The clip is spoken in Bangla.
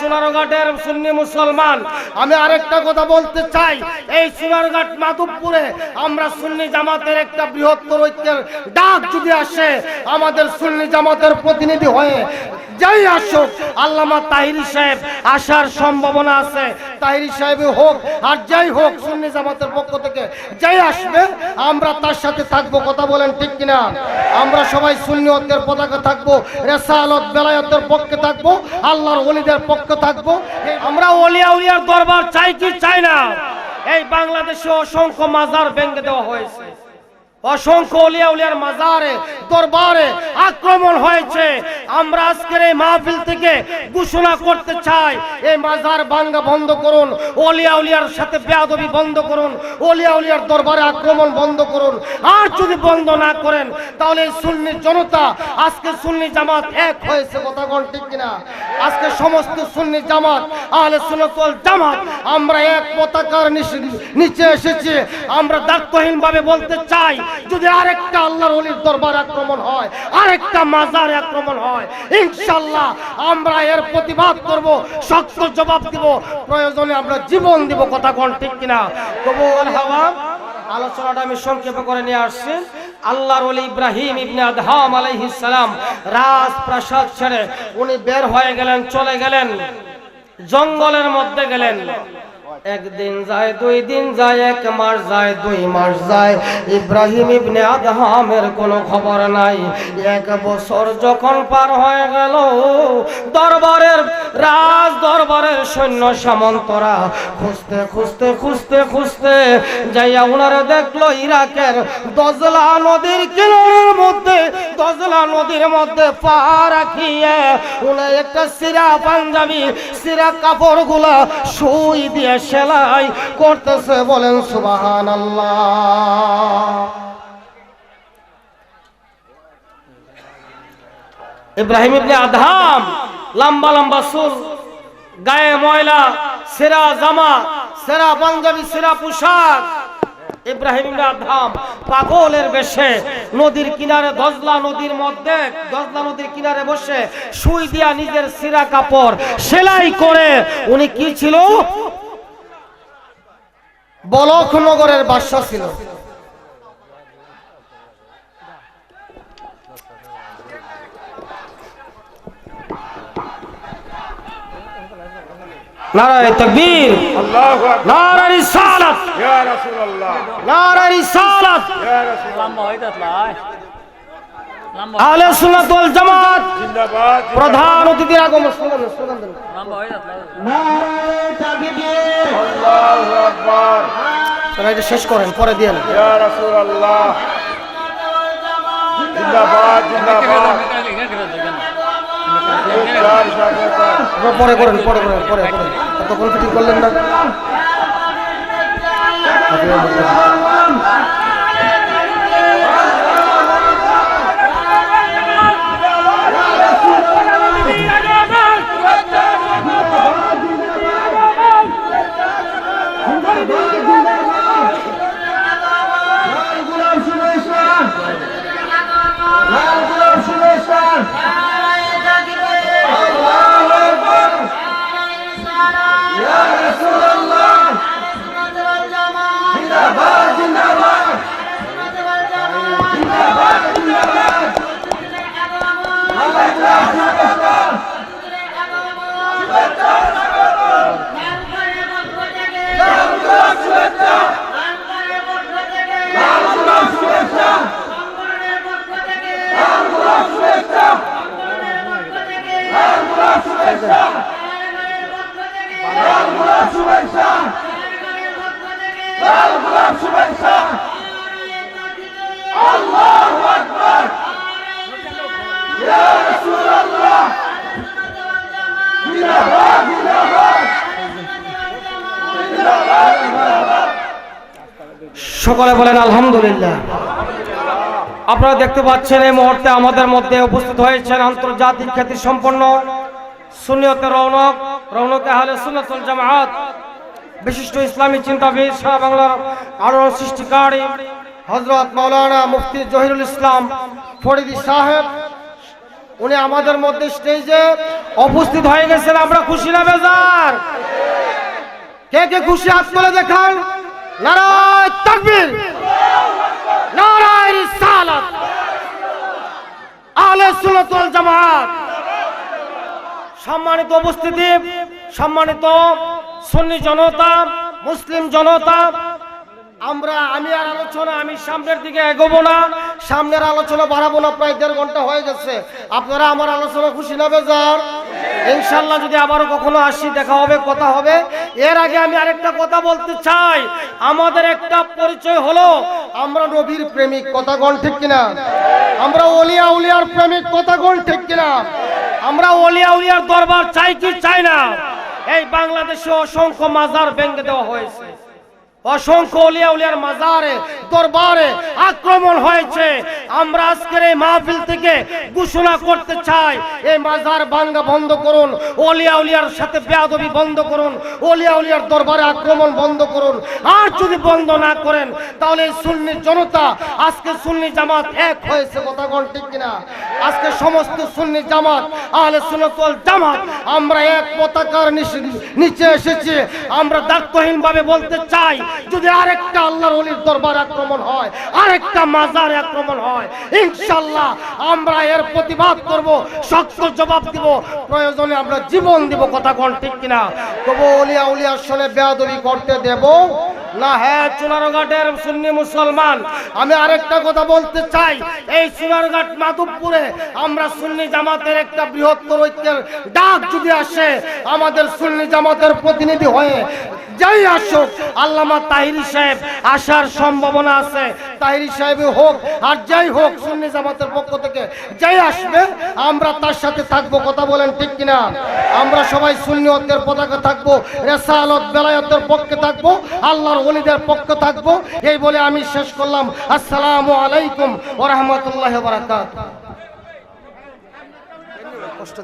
চুনারঘাটের সুন্নি মুসলমান, আমি আরেকটা কথা বলতে চাই। এই চুনারঘাট মাধবপুরে আমরা সুন্নি জামাতের একটা বৃহত্তর ঐক্যের ডাক যদি আসে, আমাদের সুন্নি জামাতের প্রতিনিধি হয়ে যাই আসুক, আল্লামা তাহিরি সাহেব আসার সম্ভাবনা আছে। তাহিরি সাহেব হোক আর যাই হোক, সুন্নি জামাতের পক্ষ থেকে যাই আসবে, আমরা তার সাথে থাকব, কথা বলেন ঠিক কিনা? আমরা সবাই সুন্নি সুন্নিয়তের পতাকা থাকব, রেসালত বেলায়তের পক্ষে থাকব, আল্লাহর ওলিদের পক্ষে থাকব। আমরা অলিয়া উলিয়ার দরবার চাই কি চাই না? এই বাংলাদেশে অসংখ্য মাজার ভেঙে দেওয়া হয়েছে। অসংখ্য অলিয়া উলিয়ার মাজারে, দরবারে আক্রমণ হয়েছে। আমরা আজকের এই মাহফিল থেকে ঘোষণা করতে চাই, এই মাজার ভাঙ্গা বন্ধ করুন, অলিয়া উলিয়ার সাথে বেয়াদবি বন্ধ করুন, অলিয়া উলিয়ার দরবারে আক্রমণ বন্ধ করুন। আর যদি বন্ধ না করেন, তাহলে সুন্নি জনতা, আজকে সুন্নি জামাত এক হয়েছে, কথা কোন ঠিক কিনা? আজকে সমস্ত সুন্নি জামাত, আহলে সুন্নাতুল জামাত, আমরা এক পতাকার নিচে- এসেছি। আমরা দায়িত্বহীন ভাবে বলতে চাই, যদি আরেকটা আল্লাহর ওলির দরবার আক্রমণ হয়, আরেকটা মাজার আক্রমণ হয় ইনশাল্লাহ আমরা এর প্রতিবাদ করব, শক্ত জবাব দিব, প্রয়োজনে আমরা জীবন দিব, কথা কোন ঠিক কিনা? তবু হাওয়া, আলোচনাটা আমি সংক্ষেপে করে নিয়ে আসছি। আল্লাহর ওলি ইব্রাহিম ইবনে আদহাম আলাইহিস সালাম রাজপ্রাসাদ ছেড়ে উনি বের হয়ে গেলেন, চলে গেলেন, জঙ্গলের মধ্যে গেলেন। একদিন যায়, দুই দিন যায়, এক মাস যায়, দুই মাস যায়। ইব্রাহিম ইবনে আদহামের কোনো খবর নাই। এক বছর যখন পার হয়ে গেল, দরবারের রাজ, দরবারের সৈন্য সামন্তরা খুঁজতে খুঁজতে খুঁজতে খুঁজতে যাইয়া উনারে দেখল, ইরাকের দজলা নদীর কিনারের মধ্যে, দজলা নদীর মধ্যে পা রাখিয়ে উনি একটা সিরা পাঞ্জাবি, সিরা কাপড়গুলা সুই দিয়ে সেলাই করতেছে বলেন সুবাহান ইব্রাহিম ইবনে আদহাম লম্বা লম্বা চুল গায়ে ময়লা, সেরা জামা, সেরা পাঞ্জাবি, সেরা পোশাক। ইব্রাহিম আদহাম পাগলের বেশে নদীর কিনারে দজলা নদীর মধ্যে, দজলা নদীর কিনারে বসে সুই দিয়া নিজের সিরা কাপড় সেলাই করে। উনি কি ছিল? বলকনগরের বাদশাহ ছিল। নারায় তকবীর। নারায় নারায় আহলে সুন্নাত ওয়াল জামাত। জিন্দাবাদ। প্রধান অতিথির আগমন। স্লোগান স্লোগান দেন। লম্বা আল্লাহু আকবার। তারা এটা শেষ করেন পরে দিয়েন ইয়া রাসূলুল্লাহ। জিন্দাবাদ জিন্দাবাদ। পরে করেন পরে করেন পরে পরে। তখন ফিটিং করলেন না। Schumacher! সকলে বলেন আলহামদুলিল্লাহ। আপনারা দেখতে পাচ্ছেন এই মুহূর্তে আমাদের মধ্যে উপস্থিত হয়েছেন আন্তর্জাতিক খ্যাতি সম্পন্ন সুনিয়তের রৌনক রৌনকে হালে সুন্নতুল জামাত। বিশিষ্ট ইসলামী চিন্তাবিদ সারা বাংলার আরও সৃষ্টিকারী হজরত মৌলানা মুফতি জহিরুল ইসলাম ফরিদি সাহেব। উনি আমাদের মধ্যে স্টেজে উপস্থিত হয়ে গেছেন। আমরা খুশি না বেজার? কে কে খুশি হাত তুলে দেখান? নারায় তাকবীর। নারায় রিসালাত আহলে সুন্নাত ওয়াল জামাত। সম্মানিত উপস্থিতি, সম্মানিত সুন্নি জনতা, মুসলিম জনতা, আমরা, আমি আর আলোচনা, আমি সামনের দিকে এগোবো না। সামনের আলোচনা বাড়াবো না, প্রায় দেড় ঘণ্টা হয়ে গেছে। আপনারা আমার আলোচনা খুশি না বেজার? ইনশাল্লাহ যদি আবারও কখনো আসি, দেখা হবে, কথা হবে। এর আগে আমি আরেকটা কথা বলতে চাই। আমাদের একটা পরিচয় হলো, আমরা নবীর প্রেমিক, কথা গণ ঠিক কিনা? আমরা অলিয়া উলিয়ার প্রেমিক, কথা গণ ঠিক কিনা? আমরা অলিয়া উলিয়ার দরবার চাই কি চাই না? এই বাংলাদেশে অসংখ্য মাজার ভেঙে দেওয়া হয়েছে। অসংখ্য অলিয়া উলিয়ার মাজারে দরবারে আক্রমণ হয়েছে। আমরা আজকের এই মাহফিল থেকে ঘোষণা করতে চাই, এই মাজার ভাঙ্গা বন্ধ করুন, অলিয়া উলিয়ার সাথে বেয়াদবি বন্ধ করুন, অলিয়া উলিয়ার দরবারে আক্রমণ বন্ধ করুন। আর যদি বন্ধ না করেন, তাহলে সুন্নি জনতা, আজকে সুন্নি জামাত এক হয়েছে, কথা কোন ঠিক কিনা? আজকে সমস্ত সুন্নি জামাত, আহলে ওয়াল জামাত, আমরা এক পতাকার নিচে- এসেছি। আমরা দায়িত্বহীন ভাবে বলতে চাই, যদি আরেকটা আল্লাহর ওলির দরবার আক্রমণ হয়, আরেকটা মাজার আক্রমণ হয় ইনশাল্লাহ আমরা এর প্রতিবাদ করব, শক্ত জবাব দিব, প্রয়োজনে আমরা জীবন দিব, কথা কোন ঠিক কিনা? তবু অলিয়া উলিয়ার সনে বেয়াদবি করতে দেব। না হ্যাঁ চুনারঘাটের সুন্নি মুসলমান, আমি আরেকটা কথা বলতে চাই। এই চুনারঘাট মাধবপুরে আমরা সুন্নি জামাতের একটা বৃহত্তর ঐক্যের ডাক যদি আসে, আমাদের সুন্নি জামাতের প্রতিনিধি হয়ে যাই আসুক, আল্লামা তাহিরি সাহেব আসার সম্ভাবনা আছে। তাহিরি সাহেব হোক আর যাই হোক, সুন্নি জামাতের পক্ষ থেকে যাই আসবে আমরা তার সাথে থাকব, কথা বলেন ঠিক কিনা? আমরা সবাই সুন্নিয়তের পতাকা থাকব, রেসালত বেলায়তের পক্ষে থাকব, আল্লাহর ওলিদের পক্ষে থাকব। এই বলে আমি শেষ করলাম। আসসালামু আলাইকুম ওরহমতুল্লাহ বারাকাত কষ্ট